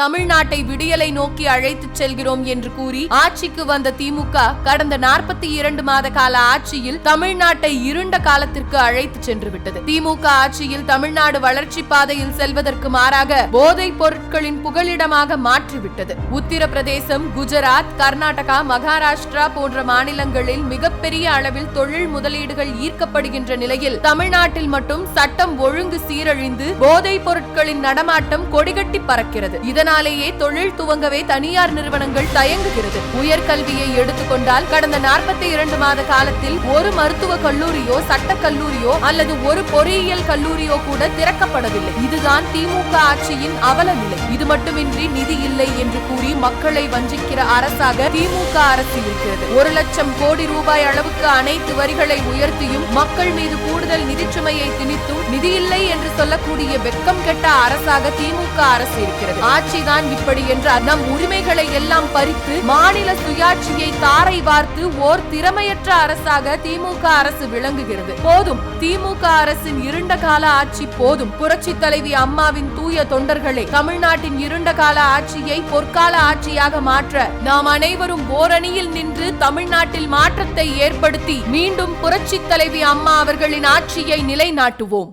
தமிழ்நாட்டை விடியலை நோக்கி அழைத்துச் செல்கிறோம் என்று கூறி ஆட்சிக்கு வந்த திமுக கடந்த நாற்பத்தி இரண்டு மாத கால ஆட்சியில் தமிழ்நாட்டை இருண்ட காலத்திற்கு அழைத்து சென்று விட்டது திமுக ஆட்சியில் தமிழ்நாடு வளர்ச்சி பாதையில் செல்வதற்கு மாறாக போதைப் பொருட்களின் புகலிடமாக மாற்றிவிட்டது. உத்தரப்பிரதேசம் குஜராத் கர்நாடகா மகாராஷ்டிரா போன்ற மாநிலங்களில் மிகப்பெரிய அளவில் தொழில் முதலீடுகள் ஈர்க்கப்படுகின்ற நிலையில் தமிழ்நாட்டில் மட்டும் சட்டம் ஒழுங்கு சீரழிந்து போதைப் பொருட்களின் நடமாட்டம் கொடிகட்டி பறக்கிறது. அதனாலேயே தொழில் துவங்கவே தனியார் நிறுவனங்கள் தயங்குகிறது. உயர்கல்வியை எடுத்துக்கொண்டால் கடந்த நாற்பத்தி இரண்டு மாத காலத்தில் ஒரு மருத்துவ கல்லூரியோ சட்ட கல்லூரியோ அல்லது ஒரு பொறியியல் கல்லூரியோ கூட திறக்கப்படவில்லை. இதுதான் திமுக ஆட்சியின் அவல நிலை. இது மட்டுமின்றி நிதி இல்லை என்று கூறி மக்களை வஞ்சிக்கிற அரசாக திமுக அரசு இருக்கிறது. ஒரு லட்சம் கோடி ரூபாய் அளவுக்கு அனைத்து வரிகளை உயர்த்தியும் மக்கள் மீது கூடுதல் நிதிச்சுமையை திணித்தும் நிதி இல்லை என்று சொல்லக்கூடிய வெக்கம் கெட்ட அரசாக திமுக அரசு இருக்கிறது. ஆட்சி ஆட்சிதான் இப்படி என்றார் நம் உரிமைகளை எல்லாம் பறித்து மாநில சுயாட்சியை தாரை வார்த்து ஓர் திறமையற்ற அரசாக திமுக அரசு விளங்குகிறது. போதும் திமுக அரசின் இருண்ட கால ஆட்சி போதும். புரட்சி தலைவி அம்மாவின் தூய தொண்டர்களே தமிழ்நாட்டின் இருண்ட கால ஆட்சியை பொற்கால ஆட்சியாக மாற்ற நாம் அனைவரும் ஓரணியில் நின்று தமிழ்நாட்டில் மாற்றத்தை ஏற்படுத்தி மீண்டும் புரட்சி தலைவி அம்மா அவர்களின் ஆட்சியை நிலைநாட்டுவோம்.